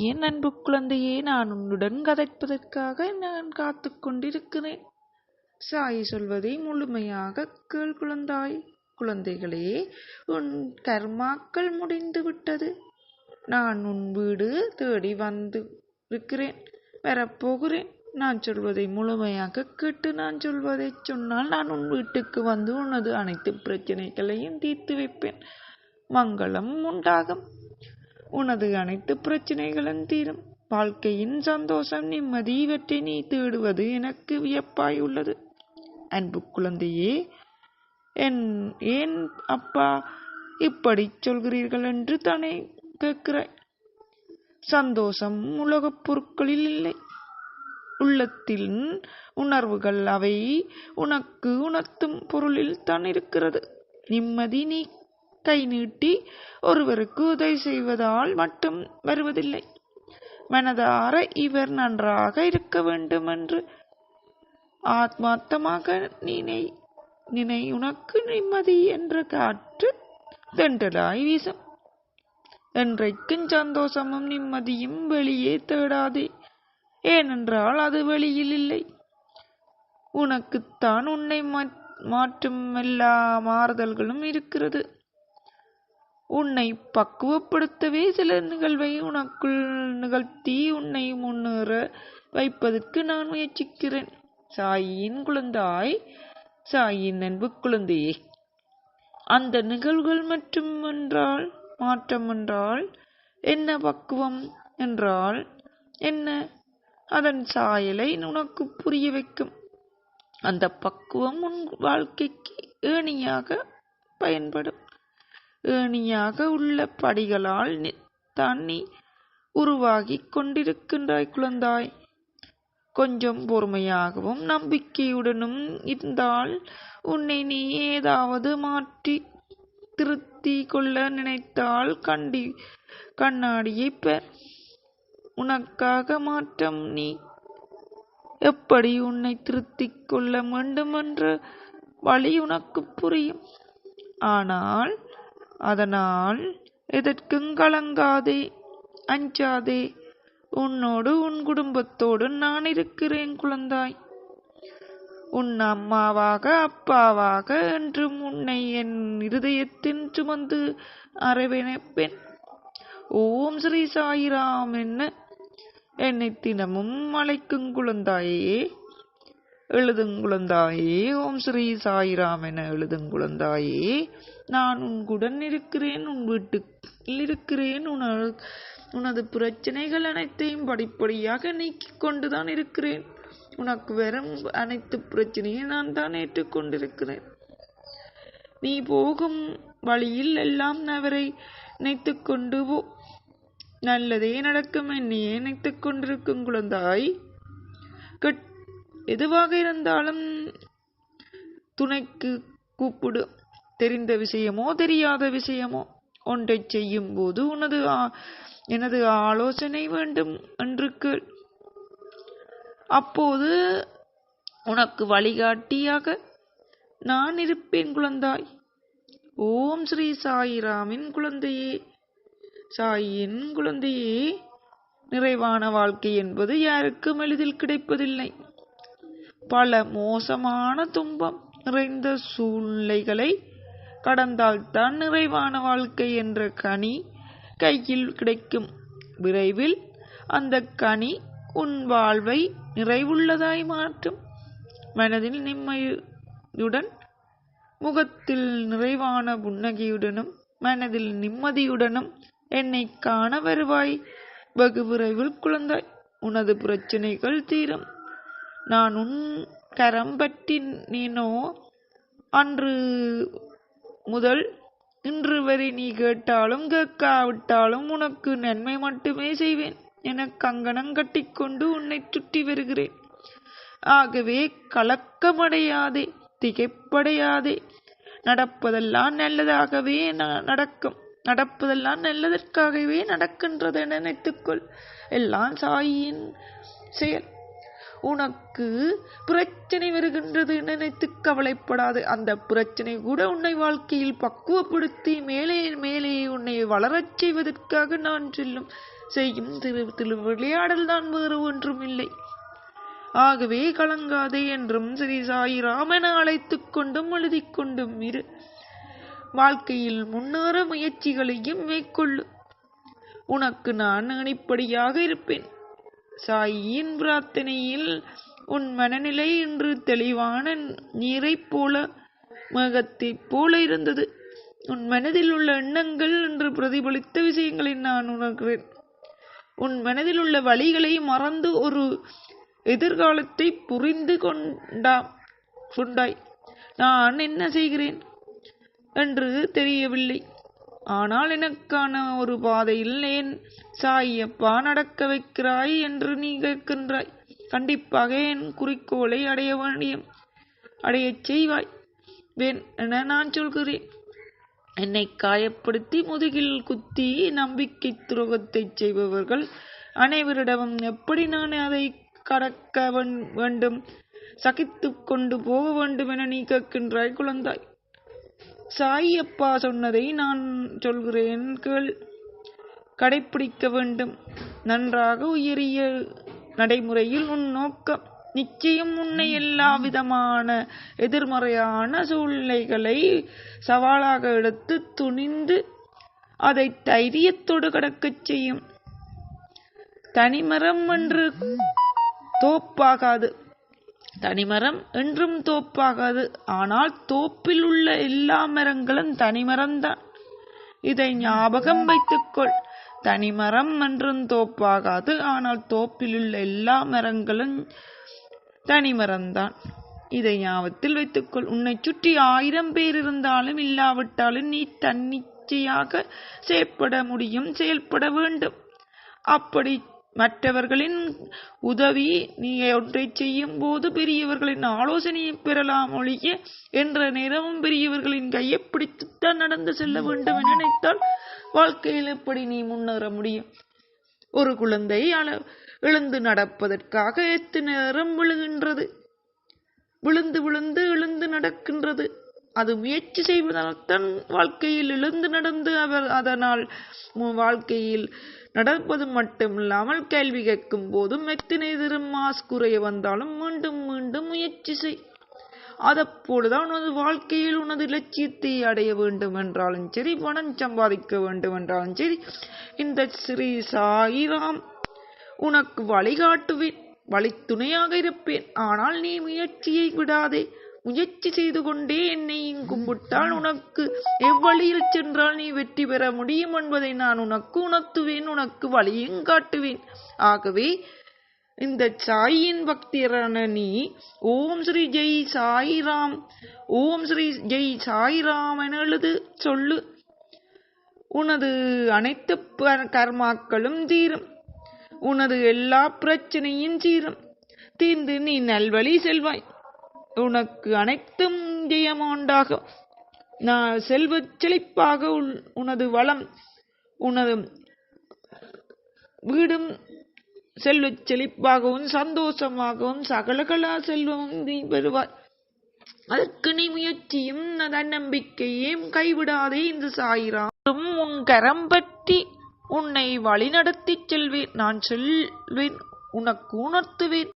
என் அன்பு குழந்தையே நான் உன்னுடன் கதைப்பதற்காக நான் காத்து கொண்டிருக்கிறேன். சாய் சொல்வதை முழுமையாக கேள் குழந்தாய். குழந்தைகளே உன் கர்மாக்கள் முடிந்து விட்டது நான் உன் வீடு தேடி வந்து இருக்கிறேன் வரப்போகிறேன். நான் சொல்வதை முழுமையாக கேட்டு நான் சொல்வதை சொன்னால் நான் உன் வீட்டுக்கு வந்து உனது அனைத்து பிரச்சனைகளையும் தீர்த்து வைப்பேன். மங்களம் உண்டாகும். உனது அனைத்து பிரச்சனைகளும் தீரும். வாழ்க்கையின் சந்தோஷம் நிம்மதி இவற்றை நீ தேடுவது எனக்கு வியப்பாய் உள்ளது. அன்பு குழந்தையே என் ஏன் அப்பா இப்படி சொல்கிறீர்கள் என்று தானே கேட்கிறாய்? சந்தோஷம் உலகப் பொருட்களில் இல்லை. உள்ளத்தின் உணர்வுகள் அவை உனக்கு உணர்த்தும் பொருளில் தான் இருக்கிறது. நிம்மதி நீ கை நீட்டி ஒருவருக்கு உதவி செய்வதால் மட்டும் வருவதில்லை. மனதார இவர் நன்றாக இருக்க வேண்டும் என்று ஆத்மார்த்தமாக நினை நினை உனக்கு நிம்மதி என்ற காற்று தென்றலாய் வீசும். என்றைக்கும் சந்தோஷமும் நிம்மதியும் வெளியே தேடாதே. ஏனென்றால் அது வெளியில் இல்லை. உனக்குத்தான் உன்னை மாற்றும் எல்லா மாறுதல்களும் இருக்கிறது. உன்னை பக்குவப்படுத்தவே சில நிகழ்வை உனக்குள் நிகழ்த்தி உன்னை முன்னேற வைப்பதற்கு நான் முயற்சிக்கிறேன். சாயின் குழந்தாய் சாயின் அன்பு குழந்தையே. அந்த நிகழ்வுகள் மற்றும் என்றால் மாற்றம் என்றால் என்ன பக்குவம் என்றால் என்ன? அதன் சாயலை உனக்கு புரிய வைக்கும். அந்த பக்குவம் உன் வாழ்க்கைக்கு ஏணியாக பயன்படும். ஏணியாக உள்ள படிகளால் தான் நீ உருவாகி கொண்டிருக்கின்றாய் குழந்தாய். கொஞ்சம் பொறுமையாகவும் நம்பிக்கையுடனும் இருந்தால் உன்னை நீ ஏதாவது மாற்றி திருத்தி கொள்ள நினைத்தால் கண்டி கண்ணாடியை பெற் உனக்காக மாற்றம் நீ எப்படி உன்னை திருத்திக் கொள்ள வேண்டும் என்ற வழி உனக்கு புரியும். ஆனால் அதனால் எதற்கும் கலங்காதே? அஞ்சாதே. உன்னோடு உன் குடும்பத்தோடு நான் இருக்கிறேன் குழந்தாய். உன் அம்மாவாக அப்பாவாக என்றும் உன்னை என் இருதயத்தின் சுமந்து அரவணைப்பேன். ஓம் ஸ்ரீ சாயிராம் என்ன? என்னை தினமும் அழைக்கும் குழந்தாயே. எழுதுங்குழந்தாயே ஓம் ஸ்ரீ சாயிராம் என எழுதுங்குழந்தாயே நான் உன்குடன் இருக்கிறேன் உன் வீட்டுக்கு இருக்கிறேன் உன உனது பிரச்சனைகள் அனைத்தையும் படிப்படியாக நீக்கிக் கொண்டுதான் இருக்கிறேன். உனக்கு வரும் அனைத்து பிரச்சனையும் நான் தான் ஏற்றுக்கொண்டிருக்கிறேன். நீ போகும் வழியில் எல்லாம் அவரை நினைத்து கொண்டு போ. நல்லதே நடக்கும் என்னையே நினைத்து கொண்டிருக்கும் குழந்தாய். கட் எதுவாக இருந்தாலும் துணைக்கு கூப்பிடு. தெரிந்த விஷயமோ தெரியாத விஷயமோ ஒன்றை செய்யும் போது உனது எனது ஆலோசனை வேண்டும் என்று கேள். அப்போது உனக்கு வழிகாட்டியாக நான் இருப்பேன் குழந்தாய். ஓம் ஸ்ரீ சாயிராமின் குழந்தையே. சாயின் குழந்தையே. நிறைவான வாழ்க்கை என்பது யாருக்கும் எளிதில் கிடைப்பதில்லை. பல மோசமான துன்பம் நிறைந்த சூழ்நிலைகளை கடந்தால்தான் நிறைவான வாழ்க்கை என்ற கனி கையில் கிடைக்கும். விரைவில் அந்த கனி உன் வாழ்வை நிறைவுள்ளதாய் மாற்றும். மனதில் நிம்மதியுடன் முகத்தில் நிறைவான புன்னகையுடனும் மனதில் நிம்மதியுடனும் என்னை காண வருவாய். வெகு விரைவில் குழந்தாய். உனது பிரச்சனைகள் தீரும். நான் உன் கரம் பற்றி நீனோ? அன்று முதல் இன்று வரை நீ கேட்டாலும் கேட்காவிட்டாலும் உனக்கு நன்மை மட்டுமே செய்வேன். என கங்கணம் கட்டிக்கொண்டு உன்னை சுற்றி வருகிறேன். ஆகவே கலக்கமடையாதே திகைப்படையாதே. நடப்பதெல்லாம் நல்லதாகவே நடக்கும். நடப்பதெல்லாம் நல்லதற்காகவே நடக்கின்றது என நினைத்துக்கொள். எல்லாம் சாயின் செயல். உனக்கு பிரச்சனை வருகின்றது நினைத்து கவலைப்படாது. அந்த பிரச்சனை கூட உன்னை வாழ்க்கையில் பக்குவப்படுத்தி மேலே மேலே உன்னை வளரச் செய்வதற்காக நான் செல்லும். செய்யும் திரு திரு விளையாடல் தான் வேறு ஒன்றும் இல்லை. ஆகவே கலங்காதே என்றும் ஸ்ரீ சாயிராமன் அழைத்துக் கொண்டும் எழுதிக் கொண்டும் இரு. வாழ்க்கையில் முன்னேற முயற்சிகளையும் மேற்கொள்ளு. உனக்கு நான் அணிப்படியாக இருப்பேன். சாயின் பிரார்த்தனையில் உன் மனநிலை இன்று தெளிவான நீரைப் போல மேகத்தைப் போல இருந்தது. உன் மனதில் உள்ள எண்ணங்கள் என்று பிரதிபலித்த விஷயங்களை நான் உணர்கிறேன் உன் மனதில் உள்ள வழிகளை மறந்து ஒரு எதிர்காலத்தை புரிந்து கொண்டாம் கொண்டாய். நான் என்ன செய்கிறேன்? என்று தெரியவில்லை. ஆனால் எனக்கான ஒரு பாதையில் ஏன் சாயப்பா நடக்க வைக்கிறாய் என்று நீ கேட்கின்றாய். கண்டிப்பாக என் குறிக்கோளை அடைய வேண்டிய அடையச் செய்வாய். வேன் என நான் சொல்கிறேன். என்னை காயப்படுத்தி முதுகில் குத்தி நம்பிக்கை துரோகத்தை செய்பவர்கள் அனைவரிடமும் எப்படி நான் அதை கடக்க வேண்டும்? சகித்து கொண்டு போக வேண்டும் என நீ கேட்கின்றாய் குழந்தாய். சாய் அப்பா சொன்னதை நான் சொல்கிறேன். கேள். கடைப்பிடிக்க வேண்டும். நன்றாக உயரிய நடைமுறையில் உன் நோக்கம். நிச்சயம் உன்னை எல்லா விதமான எதிர்மறையான சூழ்நிலைகளை சவாலாக எடுத்து துணிந்து அதை தைரியத்தோடு கடக்கச் செய்யும். தனிமரம் என்று தோப்பாகாது. தனிமரம் என்றும் தோப்பாகாது. ஆனால் தோப்பில் உள்ள எல்லா மரங்களும் தனிமரம்தான். இதை ஞாபகம் வைத்துக்கொள். தனிமரம் என்றும் தோப்பாகாது. ஆனால் தோப்பில் உள்ள எல்லா மரங்களும் தனிமரம்தான். இதை ஞாபகத்தில் வைத்துக்கொள். உன்னை சுற்றி ஆயிரம் பேர் இருந்தாலும் இல்லாவிட்டாலும் நீ தன்னிச்சையாக செயற்பட முடியும். செயல்பட வேண்டும். அப்படி மற்றவர்களின் உதவி நீ ஒன்றை செய்யும் போது பெரியவர்களின் ஆலோசனையை பெறலாம் ஒழிய என்ற நேரமும் பெரியவர்களின் கையை பிடித்துத்தான் நடந்து செல்ல வேண்டும் என நினைத்தால் வாழ்க்கையில் எப்படி நீ முன்னேற முடியும்? ஒரு குழந்தை எழுந்து நடப்பதற்காக எத்தனை நேரம் விழுகின்றது? விழுந்து விழுந்து எழுந்து நடக்கின்றது. அது முயற்சி செய்வதால் தன் வாழ்க்கையில் எழுந்து நடந்து அவர் அதனால் வாழ்க்கையில் நடப்பது மட்டுமில்லாமல் கேள்வி கேட்கும் போதும் எத்தனை தரம் மாஸ் குறைய வந்தாலும் மீண்டும் மீண்டும் முயற்சி செய். அதப்போதுதான் உனது வாழ்க்கையில் உனது லட்சியத்தை அடைய வேண்டும் என்றாலும் சரி பணம் சம்பாதிக்க வேண்டும் என்றாலும் சரி இந்த ஸ்ரீ சாயிராம் உனக்கு வழிகாட்டுவேன் வழித்துணையாக இருப்பேன். ஆனால் நீ முயற்சியை விடாதே. முயற்சி செய்து கொண்டே என்னை கும்பிட்டால் உனக்கு. எவ்வழியில் சென்றால் நீ வெற்றி பெற முடியும் என்பதை நான் உனக்கு உணர்த்துவேன் உனக்கு வழியும் காட்டுவேன். ஆகவே இந்த சாயின் பக்தியரான நீ ஓம் ஸ்ரீ ஜெய் சாயிராம் ஓம் ஸ்ரீ ஜெய் சாயிராம் என எழுது சொல்லு. உனது அனைத்து கர்மாக்களும் தீரும். உனது எல்லா பிரச்சனையும் தீரும். தீர்ந்து நீ நல்வழி செல்வாய். உனக்கு அனைத்தும் ஜெயமாண்டாகும் நான் செல்வச் செழிப்பாக உள்- உனது வளம் உனது வீடும் செல்வச் செழிப்பாகவும் சந்தோஷமாகவும் சகலகலா செல்வமும் நீ பெறுவாய். அதற்கு நீ முயற்சியும் தன்னம்பிக்கையும் கைவிடாதே இந்த சாயிராம். உன் கரம் பற்றி உன்னை வழிநடத்திச் செல்வேன். நான் செல்வேன். உனக்கு உணர்த்துவேன்.